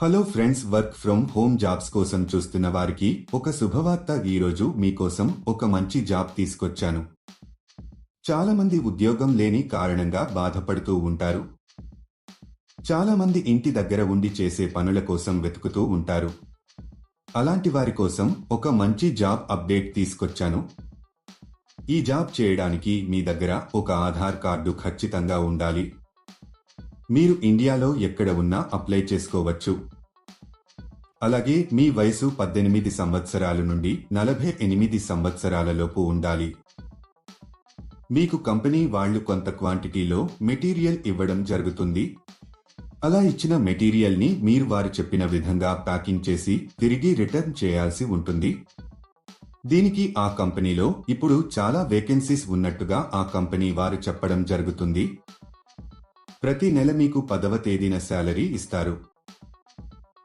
Hello friends work from home jobs కోసం చూస్తున్న వారికి ఒక శుభవార్త ఈరోజు మీకోసం ఒక మంచి జాబ్ తీసుకొచ్చాను. చాలా మంది ఉద్యోగం లేని కారణంగా బాధపడుతూ ఉంటారు. చాలా మంది ఇంటి దగ్గర ఉండి చేసే పనుల కోసం వెతుకుతూ ఉంటారు. అలాంటి వారి కోసం ఒక మంచి జాబ్ అప్డేట్ తీసుకొచ్చాను. ఈ జాబ్ చేయడానికి మీ దగ్గర ఒక ఆధార్ కార్డు ఖచ్చితంగా ఉండాలి. మీరు ఇండియాలో ఎక్కడ ఉన్నా అప్లై చేసుకోవచ్చు. అలాగే మీ వయసు పద్దెనిమిది సంవత్సరాల నుండి నలభై ఎనిమిది సంవత్సరాలలోపు ఉండాలి. మీకు కంపెనీ వాళ్ళు కొంత క్వాంటిటీలో మెటీరియల్ ఇవ్వడం జరుగుతుంది. అలా ఇచ్చిన మెటీరియల్ని మీరు వారు చెప్పిన విధంగా ప్యాకింగ్ చేసి తిరిగి రిటర్న్ చేయాల్సి ఉంటుంది. దీనికి ఆ కంపెనీలో ఇప్పుడు చాలా వేకెన్సీస్ ఉన్నట్టుగా ఆ కంపెనీ వారు చెప్పడం జరుగుతుంది. ప్రతి నెల మీకు పదవ తేదీన శాలరీ ఇస్తారు.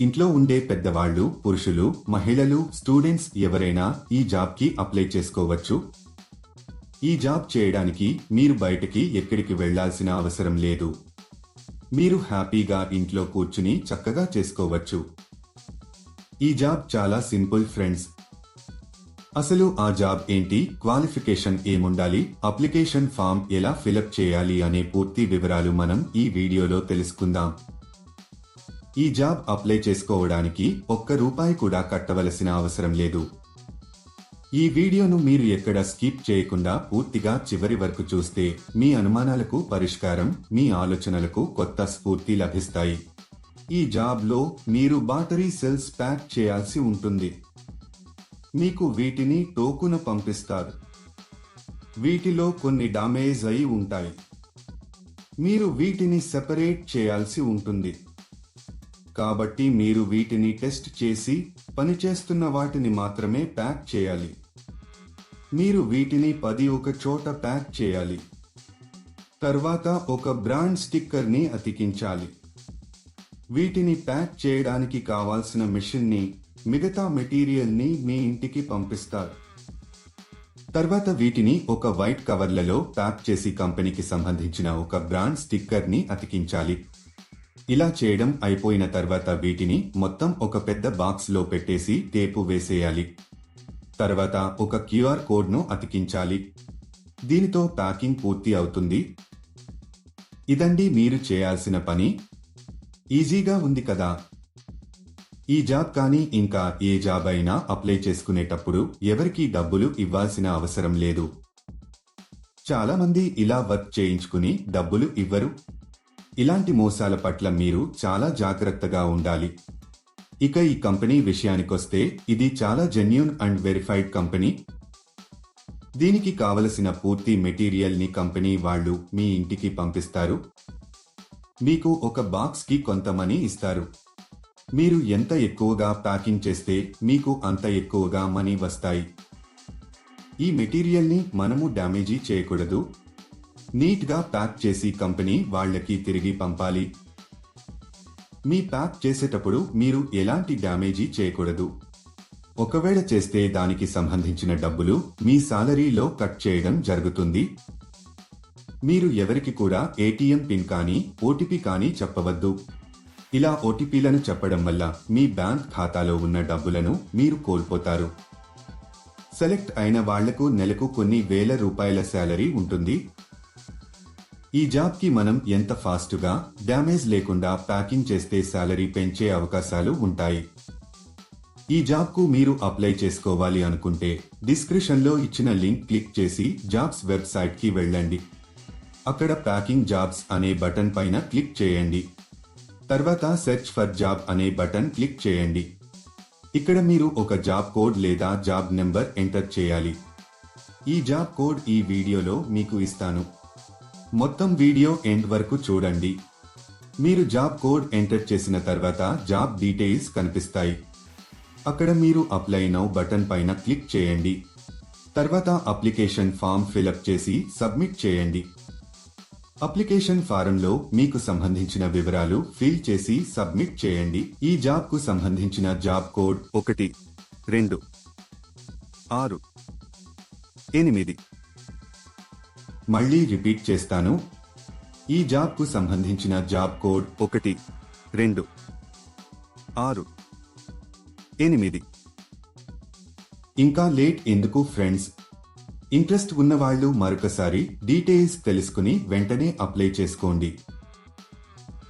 ఇంట్లో ఉండే పెద్దవాళ్ళు పురుషులు మహిళలు స్టూడెంట్స్ ఎవరైనా ఈ జాబ్కి అప్లై చేసుకోవచ్చు. ఈ జాబ్ చేయడానికి మీరు బయటకి ఎక్కడికి వెళ్ళాల్సిన అవసరం లేదు. మీరు హ్యాపీగా ఇంట్లో కూర్చుని చక్కగా చేసుకోవచ్చు. ఈ జాబ్ చాలా సింపుల్ ఫ్రెండ్స్. అసలు ఆ జాబ్ ఏంటి? క్వాలిఫికేషన్ ఏముండాలి? అప్లికేషన్ ఫామ్ ఎలా ఫిలప్ చేయాలి? అనే పూర్తి వివరాలు మనం ఈ వీడియోలో తెలుసుకుందాం. ఈ జాబ్ అప్లై చేసుకోవడానికి ఒక్క రూపాయి కూడా కట్టవలసిన అవసరం లేదు. ఈ వీడియోను మీరు ఎక్కడ స్కిప్ చేయకుండా పూర్తిగా చివరి వరకు చూస్తే మీ అనుమానాలకు పరిష్కారం మీ ఆలోచనలకు కొత్త స్ఫూర్తి లభిస్తాయి. ఈ జాబ్లో మీరు బ్యాటరీ సెల్స్ ప్యాక్ చేయాల్సి ఉంటుంది. మీకు వీటిని టోకున పంపిస్తారు. వీటిలో కొన్ని డామేజ్ అయి ఉంటాయి. మీరు వీటిని సెపరేట్ చేయాల్సి ఉంటుంది. కాబట్టి మీరు వీటిని టెస్ట్ చేసి పనిచేస్తున్న వాటిని మాత్రమే ప్యాక్ చేయాలి. మీరు వీటిని పది ఒక చోట ప్యాక్ చేయాలి. తర్వాత ఒక బ్రాండ్ స్టిక్కర్ని అతికించాలి. వీటిని ప్యాక్ చేయడానికి కావాల్సిన మిషన్ని మిగతా మెటీరియల్ని మీ ఇంటికి పంపిస్తారు. తర్వాత వీటిని ఒక వైట్ కవర్లలో ప్యాక్ చేసి కంపెనీకి సంబంధించిన ఒక బ్రాండ్ స్టిక్కర్ని అతికించాలి. ఇలా చేయడం అయిపోయిన తర్వాత వీటిని మొత్తం ఒక పెద్ద బాక్స్లో పెట్టేసి టేపు వేసేయాలి. తర్వాత ఒక క్యూఆర్ కోడ్ను అతికించాలి. దీనితో ప్యాకింగ్ పూర్తి అవుతుంది. ఇదండి మీరు చేయాల్సిన పని. ఈజీగా ఉంది కదా. ఈ జాబ్ కానీ ఇంకా ఏ జాబ్ అయినా అప్లై చేసుకునేటప్పుడు ఎవరికీ డబ్బులు ఇవ్వాల్సిన అవసరం లేదు. చాలామంది ఇలా వర్క్ చేయించుకుని డబ్బులు ఇవ్వరు. ఇలాంటి మోసాల పట్ల మీరు చాలా జాగ్రత్తగా ఉండాలి. ఇక ఈ కంపెనీ విషయానికొస్తే ఇది చాలా జెన్యున్ అండ్ వెరిఫైడ్ కంపెనీ. దీనికి కావలసిన పూర్తి మెటీరియల్ని కంపెనీ వాళ్ళు మీ ఇంటికి పంపిస్తారు. మీకు ఒక బాక్స్కి కొంత మనీ ఇస్తారు. మీరు ఎంత ఎక్కువగా ప్యాకింగ్ చేస్తే మీకు అంత ఎక్కువగా మనీ వస్తాయి. ఈ మెటీరియల్ని మనము డ్యామేజీ చేయకూడదు. నీట్గా ప్యాక్ చేసి కంపెనీ వాళ్ళకి తిరిగి పంపాలి. మీ ప్యాక్ చేసేటప్పుడు మీరు ఎలాంటి డ్యామేజీ చేయకూడదు. ఒకవేళ చేస్తే దానికి సంబంధించిన డబ్బులు మీ సాలరీలో కట్ చేయడం జరుగుతుంది. మీరు ఎవరికి కూడా ఏటీఎం పిన్ కానీ ఓటీపీ కానీ చెప్పవద్దు. ఇలా ఓటీపీలను చెప్పడం వల్ల మీ బ్యాంక్ ఖాతాలో ఉన్న డబ్బులను మీరు కోల్పోతారు. సెలెక్ట్ అయిన వాళ్ళకు నెలకు కొన్ని వేల రూపాయల శాలరీ ఉంటుంది. ఈ జాబ్కి మనం ఎంత ఫాస్ట్గా డ్యామేజ్ లేకుండా ప్యాకింగ్ చేస్తే శాలరీ పెంచే అవకాశాలు ఉంటాయి. ఈ జాబ్కు మీరు అప్లై చేసుకోవాలి అనుకుంటే డిస్క్రిప్షన్లో ఇచ్చిన లింక్ క్లిక్ చేసి జాబ్స్ వెబ్సైట్కి వెళ్ళండి. అక్కడ ప్యాకింగ్ జాబ్స్ అనే బటన్ పైన క్లిక్ చేయండి. తర్వాత సెర్చ్ ఫర్ జాబ్ అనే బటన్ క్లిక్ చేయండి. ఇక్కడ మీరు ఒక జాబ్ కోడ్ లేదా జాబ్ నెంబర్ ఎంటర్ చేయాలి. ఈ జాబ్ కోడ్ ఈ వీడియోలో మీకు ఇస్తాను. మొత్తం వీడియో ఎండ్ వరకు చూడండి. మీరు జాబ్ కోడ్ ఎంటర్ చేసిన తర్వాత జాబ్ డీటెయిల్స్ కనిపిస్తాయి. అక్కడ మీరు అప్లై నౌ బటన్ పైన క్లిక్ చేయండి. తర్వాత అప్లికేషన్ ఫామ్ ఫిలప్ చేసి సబ్మిట్ చేయండి. అప్లికేషన్ ఫారంలో మీకు సంబంధించిన వివరాలు ఫిల్ చేసి సబ్మిట్ చేయండి. ఈ జాబ్కు సంబంధించిన జాబ్ కోడ్ ఒకటి రెండు ఆరు ఎనిమిది మళ్ళీ రిపీట్ చేస్తాను. ఈ జాబ్కు సంబంధించిన జాబ్ కోడ్ ఒకటి రెండు ఆరు ఎనిమిది. ఇంకా లేట్ ఎందుకు ఫ్రెండ్స్? ఇంట్రెస్ట్ ఉన్నవాళ్ళు మరొకసారి డీటెయిల్స్ తెలుసుకుని వెంటనే అప్లై చేసుకోండి.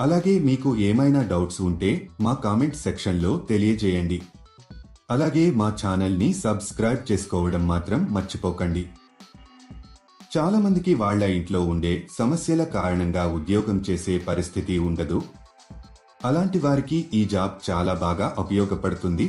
అలాగే మీకు ఏమైనా డౌట్స్ ఉంటే మా కామెంట్ సెక్షన్లో తెలియజేయండి. అలాగే మా ఛానల్ని సబ్స్క్రైబ్ చేసుకోవడం మాత్రం మర్చిపోకండి. చాలా మందికి వాళ్ళ ఇంట్లో ఉండే సమస్యల కారణంగా ఉద్యోగం చేసే పరిస్థితి ఉండదు. అలాంటి వారికి ఈ జాబ్ చాలా బాగా ఉపయోగపడుతుంది.